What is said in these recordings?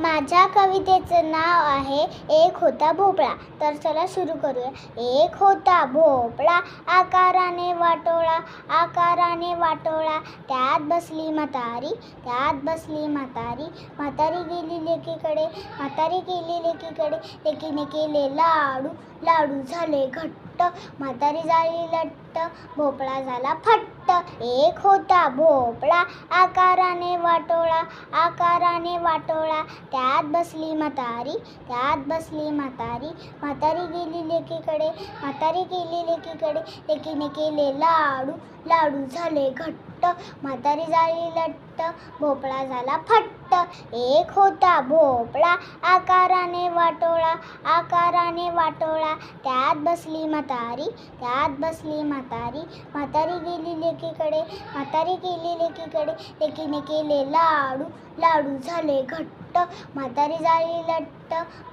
माझ्या कवितेचं नाव आहे एक होता भोपळा. तर चला सुरू करूया. एक होता भोपळा आकाराने वाटोळा आकाराने वाटोळा. त्यात बसली म्हातारी त्यात बसली म्हातारी. म्हातारी गेली लेकीकडे म्हातारी गेली लेकीकडे. लेकीने केले लाडू लाडू झाले घट्ट. म्हातारी झाली लट्ट भोपळा झाला फट्ट. एक होता भोपळा आकाराने वाटोळा आकाराने वाटोळा. त्यात बसली म्हातारी त्यात बसली म्हातारी. म्हातारी गेली लेकीकडे म्हातारी गेली लेकीकडे. लेकीने केले लाडू लाडू झाले घट्ट. म्हातारी झाली लट्ट भोपळा झाला फट्ट. एक होता भोपळा आकाराने वाटोळा आकाराने वाटोळा. त्यात बसली म्हातारी त्यात बसली म्हातारी. म्हातारी गेली लेकीकडे म्हातारी गेली लेकीकडे. लेकीने केले लाडू लाडू झाले घट्ट. म्हातारी झाली लट्ट.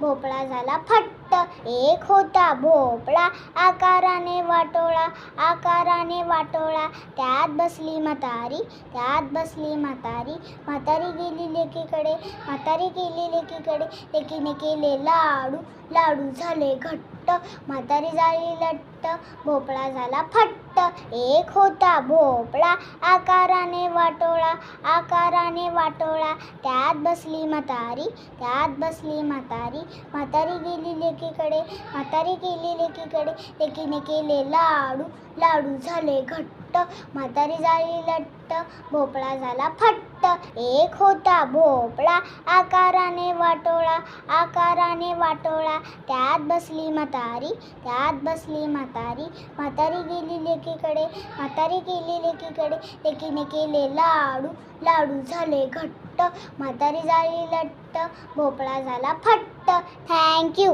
भोपळा झाला फट्ट. एक होता भोपळा आकाराने वाटोळा आकाराने वाटोळा. त्यात बसली म्हातारी त्यात बसली म्हातारी. म्हातारी गेली लेकीकडे म्हातारी गेली लेकीकडे. लेकीने केले लाडू. लाडू झाले घट्ट म्हातारी झाली लट्ट भोपळा झाला फट्ट. एक होता भोपळा आकाराने वाटोळा आकाराने वाटोळा. त्यात बसली म्हातारी त्यात बसली म्हातारी. म्हातारी गेली लेकीकडे म्हातारी गेली लेकीकडे. लेकीने केले लाडू लाडू झाले घट्ट. म्हातारी झाली लट्ट भोपळा झाला फट्ट. एक होता भोपळा आकाराने वाटोळा आकाराने वाटोळा. त्यात बसली म्हातारी त्यात बसली म्हातारी. म्हातारी गेली लेकीकडे म्हातारी गेली लेकीकडे. लेकीने केले लाडू लाडू झाले घट्ट. म्हातारी झाली लट्ट भोपळा झाला फट्ट. थँक्यू